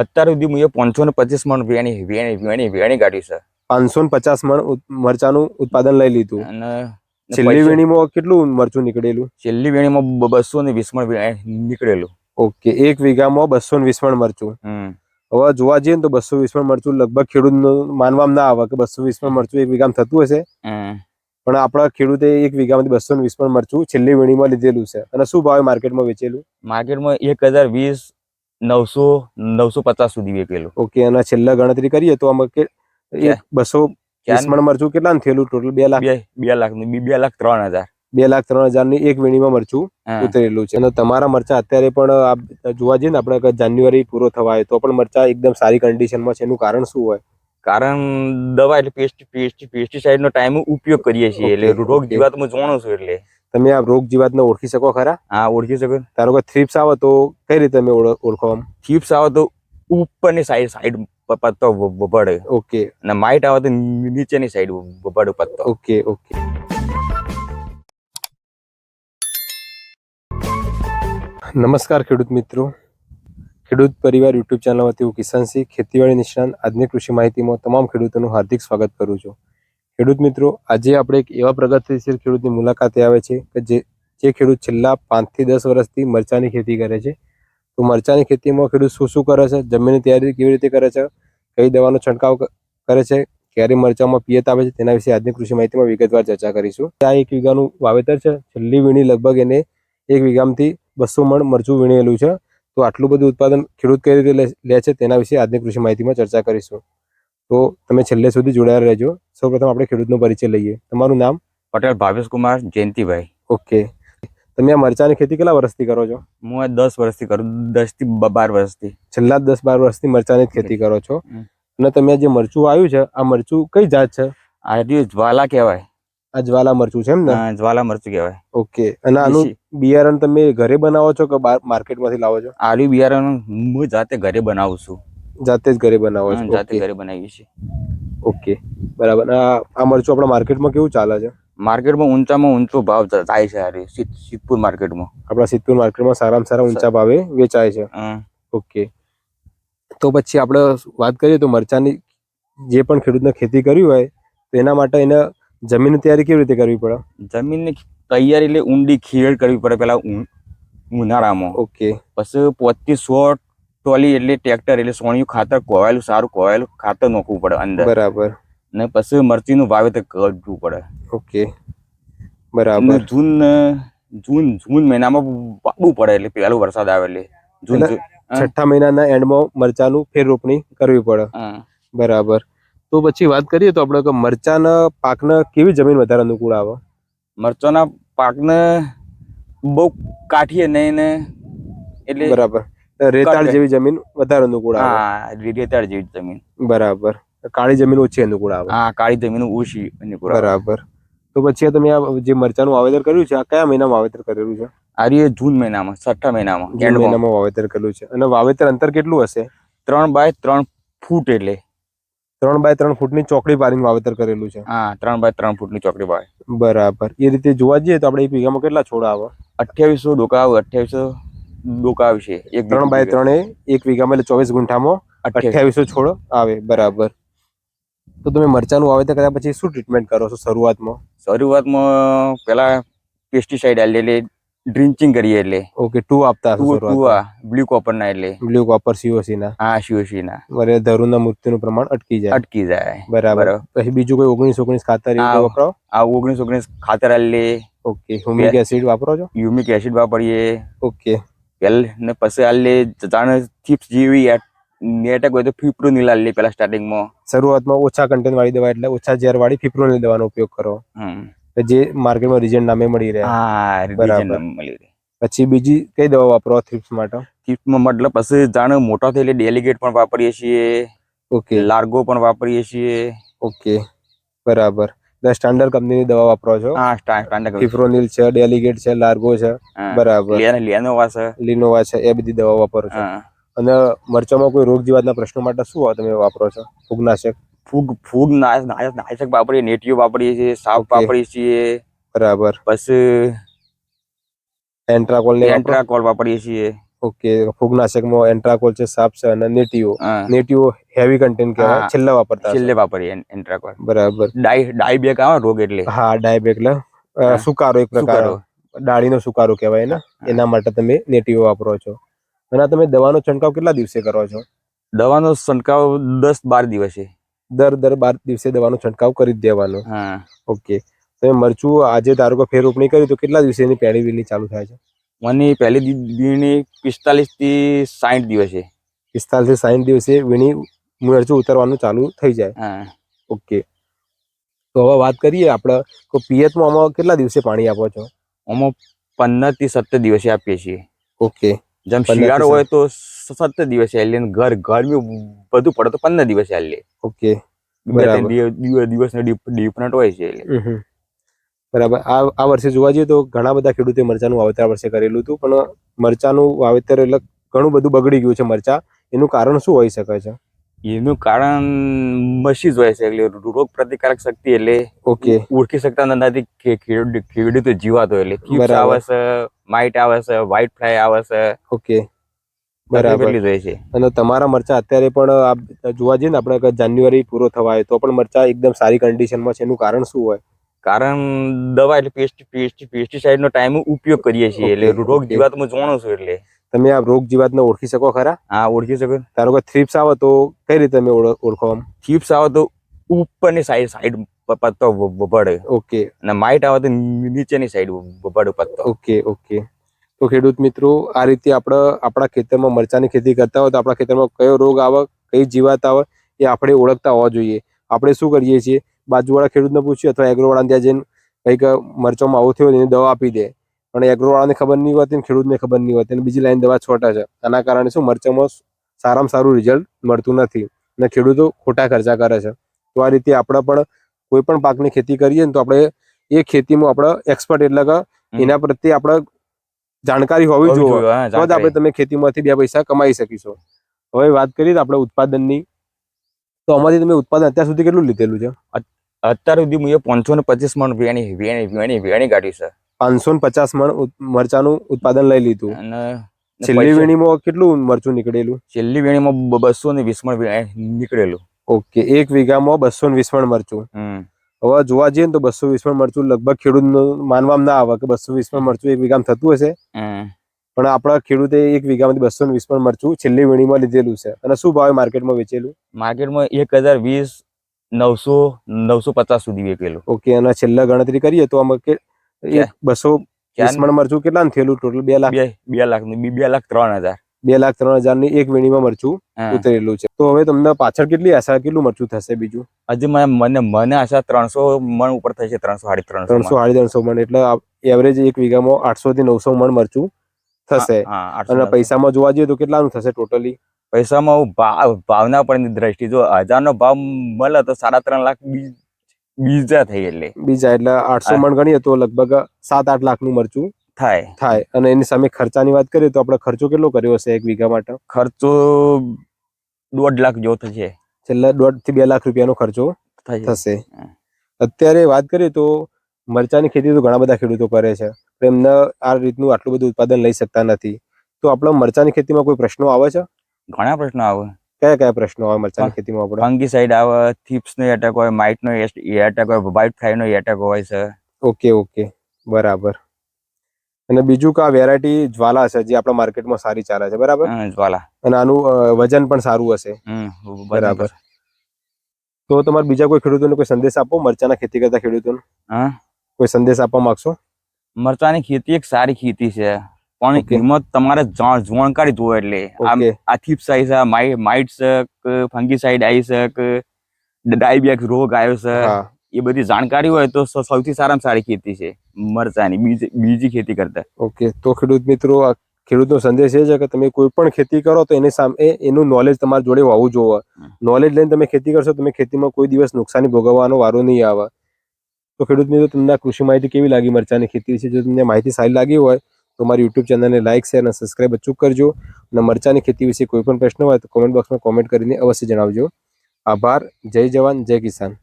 અત્યાર સુધી મેં પાંચસો ને પચીસ મણ વેણી વેણી વેણી વેણી કાઢી છે. પાંચસો ને પચાસ મણ મરચાનું ઉત્પાદન લઈ લીધું. અને છેલ્લી વેણીમાં કેટલું મરચું નીકળેલું? છેલ્લી વેણીમાં બસો ને વીસ મણ નીકળેલું. ઓકે એક વીઘામાં બસો ને વીસ મણ મરચું. હવે જોવા જઈએ ને તો બસો વીસ મણ મરચું લગભગ ખેડૂતનું માનવામાં ના આવે કે બસો વીસ મણ મરચું એક વીઘામાં થતું હશે. પણ આપણા ખેડૂતે એક વીઘામાંથી બસો વીસ મણ મરચું છેલ્લી વેણીમાં લીધેલું છે. અને શું ભાવે માર્કેટમાં વેચેલું? માર્કેટમાં એક હજાર વીસ નવસો નવસો પચાસ સુધી વેચેલું. ઓકે અને છેલ્લા ગણતરી કરીએ તો આમાં કે બસો ચાર- મરચું કેટલા થયેલું ટોટલ બે લાખ? બે લાખનું બે લાખ ત્રણ હજાર. બે લાખ ત્રણ હજારની એક વીણીમાં મરચું ઉતરેલું છે. અને તમારા મરચા અત્યારે પણ જોવા જઈએ ને આપણે જાન્યુઆરી પૂરો થવા હોય તો પણ મરચા એકદમ સારી કન્ડિશનમાં છે. એનું કારણ શું હોય? કારણ દવા એટલે પેસ્ટ પેસ્ટ પેસ્ટિસાઇડ નો ટાઈમ ઉપયોગ કરીએ છીએ એટલે રોગ જીવાત જીવાતમાં જાણું છું એટલે. તમે આ રોગ જીવાતને ઓળખી શકો ખરા? હા ઓળખી શકો. તારો કોઈ થ્રીપ્સ આવે તો કઈ રીતે તમે ઓળ- ઓળખો આમ થ્રીપ્સ આવે તો ઉપરની સાઈડ સાઈડ પત્તો પડે ઓકે. અને માઇટ આવે તો નીચેની સાઈડ પડે પત્તો. Okay okay. નમસ્કાર ખેડૂત મિત્રો. ખેડૂત પરિવાર યુટ્યુબ ચેનલમાંથી હું હું કિશનસિંહ ખેતીવાડી નિષ્ણાંત. આજની કૃષિ માહિતીમાં તમામ ખેડૂતોનું હાર્દિક સ્વાગત કરું છું. ખેડૂત મિત્રો, આજે આપણે એક એવા પ્રગતિશીલ ખેડૂતની મુલાકાતે આવે છે કે જે જે ખેડૂત છેલ્લા પાંચથી દસ વર્ષથી મરચાની ખેતી કરે છે. તો મરચાની ખેતીમાં ખેડૂત શું શું કરે છે, જમીનની તૈયારી કેવી રીતે કરે છે, કઈ દવાનો છંટકાવ કરે છે, ક્યારે મરચામાં પિયત આવે છે, તેના વિશે આજની કૃષિ માહિતીમાં વિગતવાર ચર્ચા કરીશું. ત્યાં એક વીઘાનું વાવેતર છે, છેલ્લી વીણી લગભગ એને એક વીઘામાંથી બસો મણ મરચું વીણેલું છે. તો આટલું બધું ઉત્પાદન ખેડૂત કઈ રીતે લે- છે, તેના વિશે આજની કૃષિ માહિતીમાં ચર્ચા કરીશું. તો તમે છેલ્લે સુધી જોડાયેલા રહેજો. સૌપ્રથમ આપણે ખેડૂતનો પરિચય લઈએ. તમારું નામ? પટેલ ભાવેશ કુમાર જયંતિભાઈ. ઓકે. તમે આ મરચાની ખેતી કેટલા વર્ષથી કરો છો? હું આ દસ વર્ષથી કરું દસથી બાર વર્ષથી. છેલ્લા દસ બાર વર્ષથી મરચાની ખેતી કરો છો. અને તમે જે મરચું આવ્યું છે આ મરચું કઈ જાત છે? આ જ્વાલા કહેવાય. આ જ્વાલા મરચું છે એમ ને? જ્વાલા મરચું કહેવાય. ઓકે. અને આનું બિયારણ તમે ઘરે બનાવો છો કે બાર માર્કેટમાંથી લાવો છો? આલુ બિયારણ હું જાતે ઘરે બનાવું છું. જાતે જ ઘરે બનાવો છો. જાતે ઘરે બનાવી છે ઓકે. બરાબર. આ મરચું આપણા માર્કેટમાં કેવું ચાલે છે? માર્કેટમાં ઊંચામાં ઊંચો ભાવ થાય છે સિદ્ધ- સિદ્ધપુર માર્કેટમાં. આપણા સિદ્ધપુર માર્કેટમાં સારામાં સારા ઊંચા ભાવે વેચાય છે. ઓકે. તો પછી આપણે વાત કરીએ તો મરચાની જે પણ ખેડૂતને ખેતી કરવી હોય તો એના માટે એને જમીનની તૈયારી કેવી રીતે કરવી પડે? જમીનની તૈયારી એટલે ઊંડી ખેડ કરવી પડે પહેલાં ઉન- ઉનાળામાં. ઓકે. પછી પોતથી સો ટોલી એટલે ટ્રેક્ટર એટલે સોણિયું ખાતર કોવાયેલું સારું કોવાયેલું ખાતર નાખવું પડે અંદર. બરાબર. ને પછી મરચીનું વાવેતર કરવું પડે. ઓકે. બરાબર. જૂન જૂન જૂન મહિનામાં વાવવું પડે એટલે પેલો વરસાદ આવે એટલે જૂન. છઠ્ઠા મહિનાના એન્ડમાં મરચાનું ફેર રોપણી કરવી પડે. બરાબર. તો પછી વાત કરીએ તો આપણે મરચાના પાકને કેવી જમીન વધારે અનુકૂળ આવે? મરચાના પાકને બહુ કાઠીએ નહીં ને એટલે બરાબર. રેતાળ જેવી જમીન વધારે અનુકૂળ આવે. હા રેતાળ જેવી જમીન. બરાબર. કાળી જમીન ઓછી અનુકૂળ આવે. હા કાળી જમીન ઓછી અનુકૂળ બરાબર. તો પછી તમે આ જે મરચાનું વાવેતર કર્યું છે આ કયા મહિનામાં વાવેતર કરેલું છે? આરીએ જૂન મહિનામાં છઠ્ઠા મહિનામાં જૂન મહિનામાં વાવેતર કરેલું છે. અને વાવેતર અંતર કેટલું હશે? ત્રણ બાય ત્રણ ફૂટ એટલે. ત્રણ બાય ત્રણ ફૂટની ચોકડી પાડીને વાવેતર કરેલું છે. હા ત્રણ બાય ત્રણ ફૂટની ચોકડી બાય બરાબર. એ રીતે જોવા જઈએ તો આપણે એક વીઘામાં કેટલા છોડ આવે? અઠ્યાવીસો ડોકા આવે અઠ્યાવીસો ડોકા આવશે એક ત્રણ બાય ત્રણે એક વીઘામાં એટલે ચોવીસ ગુંઠામાં અઠ્યાવીસો. છોડ આવે બરાબર. તો તમે મરચાનું વાવેતર કર્યા પછી શું ટ્રીટમેન્ટ કરો છો શરૂઆતમાં? શરૂઆતમાં પેલા પેસ્ટિસાઇડ આલે એટલે ડ્રિંચિંગ કરીએ એટલે. ઓકે ટુ આપતા હશો ટુ આ બ્લુ કોપર ના એટલે. બ્લુ કોપર સીઓસી ના? હા સીઓસી ના. વરે ધરુના મૃત્યુનું પ્રમાણ અટકી જાય. અટકી જાય. બરાબર. પછી બીજું કોઈ ઓગણીસ ઓગણીસ ખાતર વપરાવો? આ ઓગણીસ ઓગણીસ ખાતર આલે. ઓકે હ્યુમિક એસિડ વાપરો છો? હ્યુમિક એસિડ વાપરીએ. ઓકે ને પછી આલે જાણે ચિપ્સ જેવી એટેક હોય તો ફિપ્રોનિલ આલે પેલા સ્ટાર્ટિંગમાં શરૂઆતમાં ઓછા કન્ટેન્ટ વાળી દવા એટલે ઓછા ઝેર વાળી ફિપ્રોનિલ દવાનો ઉપયોગ કરો. જે માર્કેટમાં રિજન્ટ નામે મળી રહે. હા બરાબર. મળી રહે. પછી બીજી કઈ દવા વાપરો થ્રિપ્સ માટે? ચિપ્સમાં મતલબ પછી જાણે મોટા થઈ એટલે ડેલિગેટ પણ વાપરીએ છીએ. ઓકે લાર્ગો પણ વાપરીએ છીએ. ઓકે બરાબર. સ્ટાન્ડર્ડ કંપનીની દવા વાપરો છો? હા સ્ટાન્ડર્ડ ફિપ્રોનિલ છે ડેલિગેટ છે લાર્ગો છે. બરાબર. લિનોવા છે. લિનોવા છે એ બધી દવા વાપરો છો. અને મરચામાં કોઈ રોગ જીવાતના પ્રશ્નો માટે શું તમે વાપરો છો? ફૂગનાશક. ફૂગ ફૂગ નાશ નાશ- નાશક વાપરીએ નેટિયો વાપરીએ છીએ સાપ. વાપરીએ છીએ. બરાબર. પછી એન્ટ્રાકોલ ને એન્ટ્રાકોલ વાપરીએ છીએ. ઓકે ફૂગનાશકમાં એન્ટ્રાકોલ છે સાપ છે અને નેટીઓ. નેટીઓ હેવી કન્ટેન્ટ કહેવાય. છેલ્લે વાપરતા છેલ્લે વાપરીએ એન્ટ્રાકોલ. બરાબર. ડાઈ ડાઈ બેક આવે રોગ એટલે. હા ડાયબ એટલે સુકારો એક પ્રકાર. ડાળીનો સુકારો કહેવાય ને એના માટે તમે નેટીઓ વાપરો છો. અને તમે દવાનો છંટકાવ કેટલા દિવસે કરો છો? દવાનો છંટકાવ દસ બાર દિવસે. દર દર બાર દિવસે દવાનો છંટકાવ કરી દેવાનો. હા. ઓકે. તમે મરચું આજે ધારો કે ફેર રોપણી કરી તો કેટલા દિવસે એની પેણી વીણી ચાલુ થાય છે? મને પહેલી વીણી પિસ્તાલીસથી સાઠ દિવસે. પિસ્તાલીસથી સાઠ દિવસે વીણી મરચું ઉતરવાનું ચાલુ થઈ જાય. હા. ઓકે. તો હવે વાત કરીએ આપણે તો પિયતમાં આમાં કેટલા દિવસે પાણી આપો છો? આમાં પંદરથી સત્તર દિવસે આપીએ છીએ. ઓકે. જેમ 15 શિયાળો હોય તો સત્તર દિવસે અને ઘર ગરમી બધું પડે તો પંદર દિવસે આલીએ ઓકે. દિવસ દિવસનો ડિફરન્ટ હોય છે એટલે. બરાબર. આ આ વર્ષે જોવા જઈએ તો ઘણા બધા ખેડૂતે મરચાનું વાવેતર આ વર્ષે કરેલું હતું પણ મરચાનું વાવેતર એટલે ઘણું બધું બગડી ગયું છે મરચા. એનું કારણ શું હોઈ શકે છે? એનું કારણ મસી જ હોય છે એટલે રોગ પ્રતિકારક શક્તિ એટલે ઓકે. ઓળખી શકતા નથી ખેડૂત જીવાતો એટલે. બરાબર. આવે છે માઇટ આવે છે વ્હાઇટ ફ્લાય આવે છે. ઓકે. બરાબર. છે. અને તમારા મરચા અત્યારે પણ જોવા જઈએ ને આપણે જાન્યુઆરી પૂરો થવા આવ્યો તો પણ મરચા એકદમ સારી કન્ડિશનમાં છે. એનું કારણ શું હોય? કારણ દવા એટલે પેસ્ટ પેસ્ટ પેસ્ટિસાઇડ નો ટાઈમ ઉપયોગ કરીએ છીએ એટલે રોગ જીવાતમાં જાણું છું એટલે. તમે આ રોગ જીવાતને ઓળખી શકો ખરા? હા ઓળખી શકો. ધારો કે થ્રીપ્સ આવે તો કઈ રીતે તમે ઓળ- ઓળખો ચિપ્સ આવે તો ઉપરની સાઈડ સાઈડ પત્તો પડે ઓકે અને માઇટ આવે તો નીચેની સાઈડ પડે પત્તો. ઓકે ઓકે તો ખેડૂત મિત્રો આ રીતે આપણે આપણા ખેતરમાં મરચાની ખેતી કરતા હોય તો આપણા ખેતરમાં કયો રોગ આવે કઈ જીવાત આવે એ આપણે ઓળખતા હોવા જોઈએ. આપણે શું કરીએ છીએ? બાજુવાળા ખેડૂતને પૂછ્યું અથવા એગ્રોવાળાને ત્યાં જઈને કંઈક મરચામાં આવું થયું એની દવા આપી દે. પણ એગ્રોવાળાને ખબર નહીં હોતી ને ખેડૂતને ખબર નહીં હોતી અને બીજી લાઈન દવા છોટા છે. આના કારણે શું મરચામાં સારામાં સારું રિઝલ્ટ મળતું નથી અને ખેડૂતો ખોટા ખર્ચા કરે છે. તો આ રીતે આપણે પણ કોઈ પણ પાકની ખેતી કરીએ ને તો આપણે એ ખેતીમાં આપણે એક્સપર્ટ એટલે કે એના પ્રત્યે આપણે જાણકારી હોવી જોઈએ, તો જ આપણે તમે ખેતીમાંથી બે પૈસા કમાઈ શકીશું. હવે વાત કરીએ તો આપણે ઉત્પાદનની. તો આમાંથી તમે ઉત્પાદન અત્યાર સુધી કેટલું લીધેલું છે? અત્યાર સુધી મેં પાંચસો ને પચીસ મણ વેણી વેણી વેણી વેણી કાઢી છે. પાંચસો ને પચાસ મણ મરચાનું ઉત્પાદન લઈ લીધું. અને છેલ્લી વેણીમાં કેટલું મરચું નીકળેલું? છેલ્લી વેણીમાં બસો ને વીસ મણ નીકળેલું. ઓકે એક વીઘામાં બસો ને વીસ મણ મરચું. હવે જોવા જઈએ ને તો બસો વીસ મણ મરચું લગભગ ખેડૂતનું માનવામાં ના આવે કે બસો વીસ મણ મરચું એક વીઘામાં થતું હશે. પણ આપણા ખેડૂતે એક વીઘામાંથી બસો વીસ મણ મરચું છેલ્લી વેણીમાં લીધેલું છે. અને શું ભાવે માર્કેટમાં વેચેલું? માર્કેટમાં એક હજાર વીસ નવસો નવસો પચાસ સુધી વેચેલું. ઓકે અને છેલ્લા ગણતરી કરીએ તો આમાં કે બસો વીસ મણ મરચું કેટલા થયેલું ટોટલ બે લાખ? બે લાખનું બે લાખ ત્રણ હજાર. બે લાખ ત્રણ હજારની એક વીણીમાં મરચું ઉતરેલું છે. તો હવે તમને પાછળ કેટલી આશા કેટલું મરચું થશે બીજું? હજી મને મને મને આશા ત્રણસો મણ ઉપર થઈ છે ત્રણસો સાડી ત્રણસો ત્રણસો સાડી ત્રણસો મણ એટલે એવરેજ એક વીઘામાં આઠસો થી નવસો મણ મરચું થશે. અને પૈસામાં જોવા જઈએ તો કેટલાનું થશે ટોટલી પૈસામાં ભાવ ભાવના પણ દ્રષ્ટિ જો હજાર નો ભાવ મળે તો સાડા ત્રણ લાખ બીજા થઈ એટલે. બીજા એટલે આઠસો હા. મણ ગણીએ તો લગભગ સાત આઠ લાખનું મરચું થાય. થાય. અને એની સામે ખર્ચાની વાત કરીએ તો આપણે ખર્ચો કેટલો કર્યો હશે એક વીઘા માટે? ખર્ચો દોઢ લાખ જેવો થશે. છેલ્લા દોઢથી બે લાખ રૂપિયાનો ખર્ચો થશે. અત્યારે વાત કરીએ તો મરચાની ખેતી તો ઘણા બધા ખેડૂતો કરે છે. એમને આ રીતનું આટલું બધું ઉત્પાદન લઈ શકતા નથી. તો આપણા મરચાની ખેતીમાં કોઈ પ્રશ્નો આવે છે? ઘણા પ્રશ્નો આવે. કયા કયા પ્રશ્નો આવે મરચાની. ખેતીમાં આપણે? ફંગીસાઇડ આવે થીપ્સ નો એટેક હોય માઇટ નો એટેક હોય વ્હાઇટ ફ્લાય નો એટેક હોય છે. Okay okay. બરાબર. અને બીજું કા વેરાયટી જ્વાલા છે જે આપણા માર્કેટમાં સારી ચાલે છે બરાબર? જ્વાલા. અને આનું વજન પણ સારું હશે. બરાબર. તો તમારે બીજા કોઈ ખેડૂતોને કોઈ સંદેશ આપો? મરચાના ખેતી કરતા ખેડૂતોને? હા? કોઈ સંદેશ આપવા માંગશો? મરચાની ખેતી એક સારી ખેતી છે. પણ કિંમત તમારે જાણ- જાણકારી જોવે એટલે. આમ આ થીપ્સ આવી છે માઈ માઇટ છે કે ફંગીસાઇડ આવી છે ડાયબિયાક રોગ આવ્યો છે એ બધી જાણકારી હોય તો સૌથી સારામાં સારી ખેતી છે મરચાની બીજી બીજી ખેતી કરતા. ઓકે તો ખેડૂત મિત્રો ખેડૂતનો સંદેશ એ છે કે તમે કોઈ પણ ખેતી કરો તો એની સામે એનું નોલેજ તમારા જોડે હોવું જોઈએ નોલેજ લઈને તમે ખેતી કરશો તમે ખેતીમાં કોઈ દિવસ નુકસાની ભોગવવાનો વારો નહીં આવે. તો ખેડૂત મિત્રો તમને કૃષિ માહિતી કેવી લાગી મરચાની ખેતી વિશે? જો તમને માહિતી સારી લાગી હોય તો મારી યુટ્યુબ ચેનલને લાઇક શેર અને સબસ્ક્રાઈબ અચૂક કરજો. અને મરચાની ખેતી વિશે કોઈ પણ પ્રશ્ન હોય તો કોમેન્ટ બોક્સમાં કોમેન્ટ કરીને અવશ્ય જણાવજો. આભાર. જય જવાન, જય કિસાન.